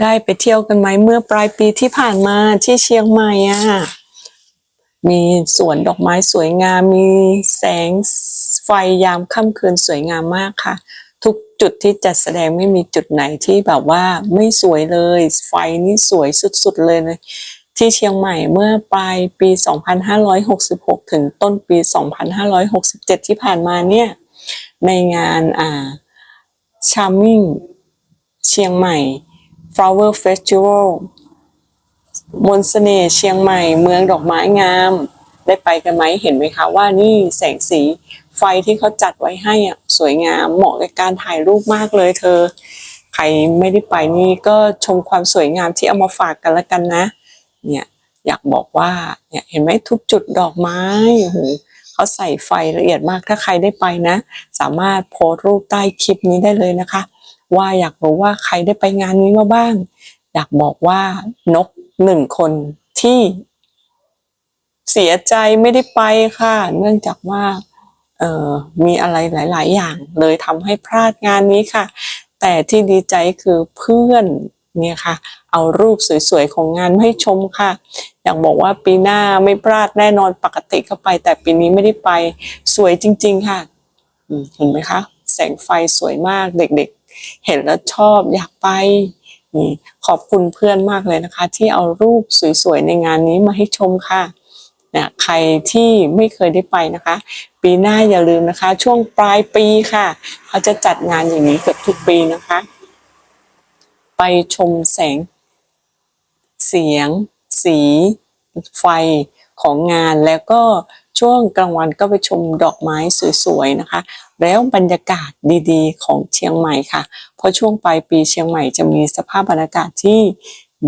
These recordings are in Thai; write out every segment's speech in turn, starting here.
ได้ไปเที่ยวกันไหมเมื่อปลายปีที่ผ่านมาที่เชียงใหม่อะมีสวนดอกไม้สวยงาม มีแสงไฟยามค่ำคืนสวยงามมากค่ะ ทุกจุดที่จัดแสดงไม่มีจุดไหนที่แบบว่าไม่สวยเลย ไฟนี่สวยสุดๆเลยนะที่เชียงใหม่เมื่อปลายปี 2566 ถึงต้นปี 2567 ที่ผ่านมาเนี่ย ในงานอ่า Charming เชียงใหม่ Flower Festival มนต์เสน่ห์เชียงใหม่ เมืองดอกไม้งาม ได้ไปกันไหมเห็นไหมคะว่านี่แสงสีไฟที่เขาจัดไว้ให้อะสวยงามเหมาะกับการถ่ายรูปมากเลยเธอ ใครไม่ได้ไปนี่ก็ชมความสวยงามที่เอามาฝากกันละกันนะ เนี่ยอยากบอกว่าเนี่ยเห็นไหมทุกจุดดอกไม้โอ้โหเขาใส่ไฟละเอียดมากถ้าใครได้ไปนะ สามารถโพสต์รูปใต้คลิปนี้ได้เลยนะคะ ว่าอยากรู้ว่าใครได้ไปงานนี้มาบ้าง อยากบอกว่านกหนึ่งคนที่เสียใจไม่ได้ไปค่ะ เนื่องจากว่าเออมีอะไรหลาย ๆ อย่างเลยทำให้พลาดงานนี้ค่ะ แต่ที่ดีใจคือเพื่อนเนี่ยค่ะ เอารูปสวย ๆ ของงานให้ชมค่ะ อยากบอกว่าปีหน้าไม่พลาดแน่นอนปกติก็ไป แต่ปีนี้ไม่ได้ไปสวยจริง ๆ ค่ะเห็นไหมคะ แสงไฟสวยมากเด็ก ๆ เห็นแล้วชอบอยากไปขอบคุณเพื่อนมากเลยนะคะ ที่เอารูปสวยๆในงานนี้มาให้ชมค่ะนี่ยใครที่ไม่เคยได้ไปนะคะ ปีหน้าอย่าลืมนะคะ ช่วงปลายปีค่ะ เขาจะจัดงานอย่างนี้เกือบทุกปีนะคะ ไปชมแสง เสียง สี ไฟของงานแล้วก็ ช่วงกลางวันก็ไปชมดอกไม้สวยๆนะคะ แล้วบรรยากาศดีๆ ของเชียงใหม่ค่ะ เพราะช่วงปลายปีเชียงใหม่จะมีสภาพบรรยากาศที่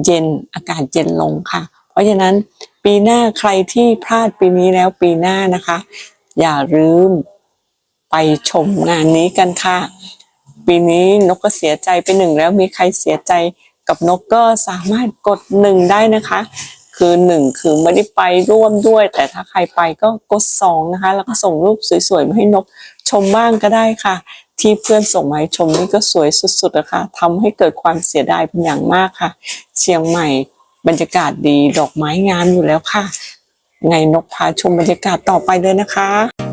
เย็นอากาศเย็นลงค่ะ เพราะฉะนั้นปีหน้าใครที่พลาดปีนี้แล้วปีหน้านะคะ อย่าลืมไปชมงานนี้กันค่ะ ปีนี้นกก็เสียใจไปหนึ่งแล้วมีใครเสียใจกับนกก็สามารถกดหนึ่งได้นะคะ คือหนึ่งคือไม่ได้ไปร่วมด้วย แต่ถ้าใครไปก็กดสองนะคะ แล้วก็ส่งรูปสวยๆมาให้นกชมบ้างก็ได้ค่ะ ที่เพื่อนส่งมาให้ชมนี่ก็สวยสุดๆนะคะทำให้เกิดความเสียดายเป็นอย่างมากค่ะ เชียงใหม่บรรยากาศดีดอกไม้งามอยู่แล้วค่ะ ไงนกพาชมบรรยากาศต่อไปเลยนะคะ